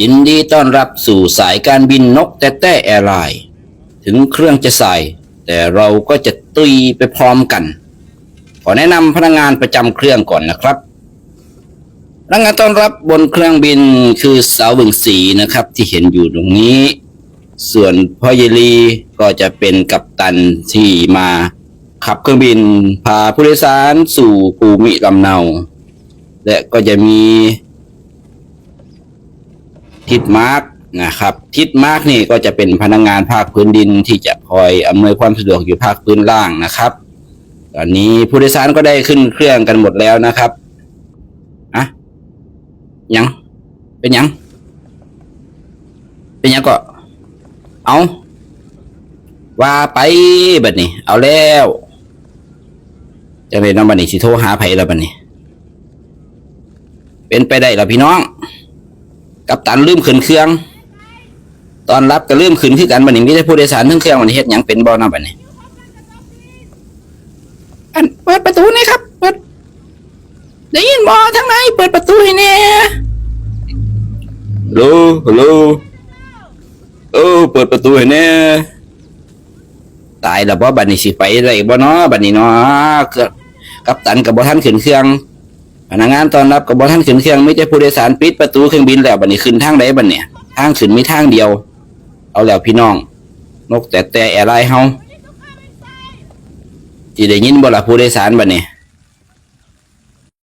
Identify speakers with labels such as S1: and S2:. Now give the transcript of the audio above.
S1: ยินดีต้อนรับสู่สายการบินนกแต่แต่แอร์ไลน์ถึงเครื่องจะใส่แต่เราก็จะตุยไปพร้อมกัน ขอแนะนำพนักงานประจำเครื่องก่อนนะครับพนักงานต้อนรับบนเครื่องบินคือสาวบึงสีนะครับที่เห็นอยู่ตรงนี้ ส่วนพ่อเยลีก็จะเป็นกัปตันที่มาขับเครื่องบินพาผู้โดยสารสู่ภูมิลำเนา และก็จะมี ทิดมาร์กนะครับทิดมาร์กนี่ก็จะเป็นพนักงานภาคพื้นดินที่จะคอยอำนวยความสะดวกอยู่ภาคพื้นล่างนะครับ ตอนนี้ผู้โดยสารก็ได้ขึ้นเครื่องกันหมดแล้วนะครับอะยังเป็นยังเป็นยังก็เอาว่าไปบัดนี้ เอาแล้วจะเป็นน้องบัดนี้สิโทรหาไผ่แล้วบัดนี้ เป็นไปได้แล้วพี่น้อง กับตันลืมขึ้นเครื่อง ตอนรับก็ลืมขึ้นคือกันบัดนี้มีแต่ผู้โดยสารทั้งเครื่องวันนี้เฮ็ดหยังเป็นบ่เนาะบัดนี้อันเปิดประตูหนี่อยครับ เปิดได้ยินบ่ทางไหนเปิดประตูให้แน่ฮัลโหลฮัลโหลเออเปิดประตูให้แน่ตายแล้วบ่บัดนี้สิไปได้บ่เนาะบัดนี้เนาะเครื่องกัปตันกับบ่ทันขึ้นเครื่อง พนักงานตอนรับกับบท่านขึ้นเครื่องไม่ใช่ผู้โดยสารปิดประตูเครื่องบินแล้วบัดนี้ขึ้นทางใดบัดเนี่ยทางขึ้นมีทางเดียว เอาแล้วพี่น้อง นกแต่แต่แอร์ไลน์เฮาสิได้ยินบ่ละผู้โดยสารบัดนี้